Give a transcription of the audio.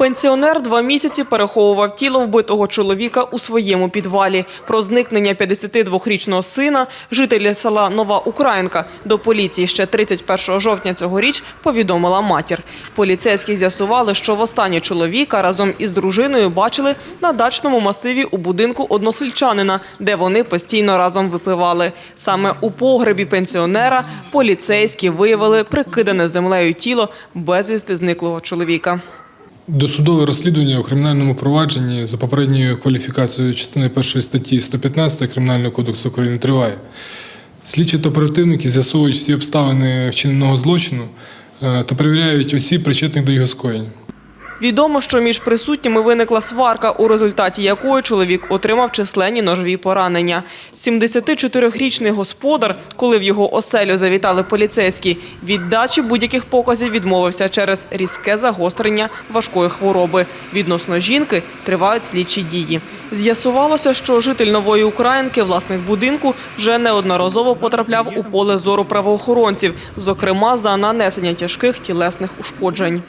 Пенсіонер два місяці переховував тіло вбитого чоловіка у своєму підвалі. Про зникнення 52-річного сина жителі села Нова Українка до поліції ще 31 жовтня цьогоріч повідомила матір. Поліцейські з'ясували, що востаннє чоловіка разом із дружиною бачили на дачному масиві у будинку односельчанина, де вони постійно разом випивали. Саме у погребі пенсіонера поліцейські виявили прикидане землею тіло безвісти зниклого чоловіка. Досудове розслідування у кримінальному провадженні за попередньою кваліфікацією частини першої статті 115 Кримінального кодексу України триває. Слідчі та оперативники з'ясовують всі обставини вчиненого злочину е, та перевіряють осіб, причетних до його скоєння. Відомо, що між присутніми виникла сварка, у результаті якої чоловік отримав численні ножові поранення. 74-річний господар, коли в його оселю завітали поліцейські, від дачі будь-яких показів відмовився через різке загострення важкої хвороби. Відносно жінки тривають слідчі дії. З'ясувалося, що житель нової Українки, власник будинку, вже неодноразово потрапляв у поле зору правоохоронців, зокрема за нанесення тяжких тілесних ушкоджень.